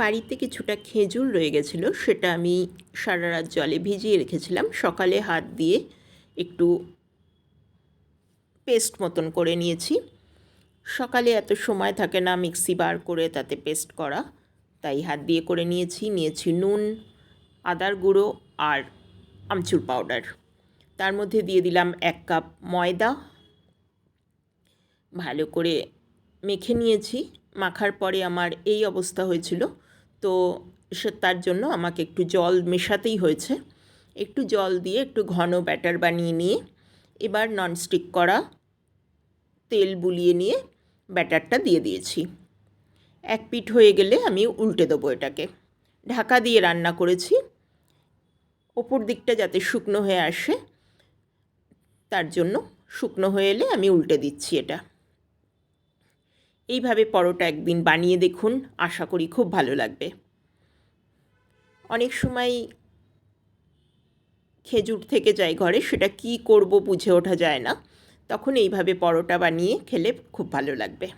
বাড়িতে কিছুটা খেজুর রয়ে গেছিল, সেটা আমি সারা রাত জলে ভিজিয়ে রেখেছিলাম। সকালে হাত দিয়ে একটু পেস্ট মতন করে নিয়েছি। সকালে এত সময় থাকে না মিক্সি বার করে তাতে পেস্ট করা। তাই হাত দিয়ে করে নিয়েছি নিয়েছি নুন, আদার গুঁড়ো আর আমচুর পাউডার। তার মধ্যে দিয়ে দিলাম এক কাপ ময়দা। ভালো করে মেখে নিয়েছি। মাখার পরে আমার এই অবস্থা হয়েছিল। তো সে তার জন্য আমাকে একটু জল মেশাতেই হয়েছে। একটু জল দিয়ে একটু ঘন ব্যাটার বানিয়ে নিয়ে এবার ননস্টিক করা তেল বুলিয়ে নিয়ে ব্যাটারটা দিয়ে দিয়েছি। এক পিঠ হয়ে গেলে আমি উল্টে দেবো এটাকে। ঢাকা দিয়ে রান্না করেছি। ওপর দিকটা যাতে শুকনো হয়ে আসে, তার জন্য শুকনো হয়ে এলে আমি উল্টে দিচ্ছি এটা। এইভাবে পরোটা একদিন বানিয়ে দেখুন, আশা করি খুব ভালো লাগবে। অনেক সময় খেজুর থেকে যায় ঘরে, সেটা কি করব বুঝে ওঠা যায় না। তখন এইভাবে পরোটা বানিয়ে খেলে খুব ভালো লাগবে।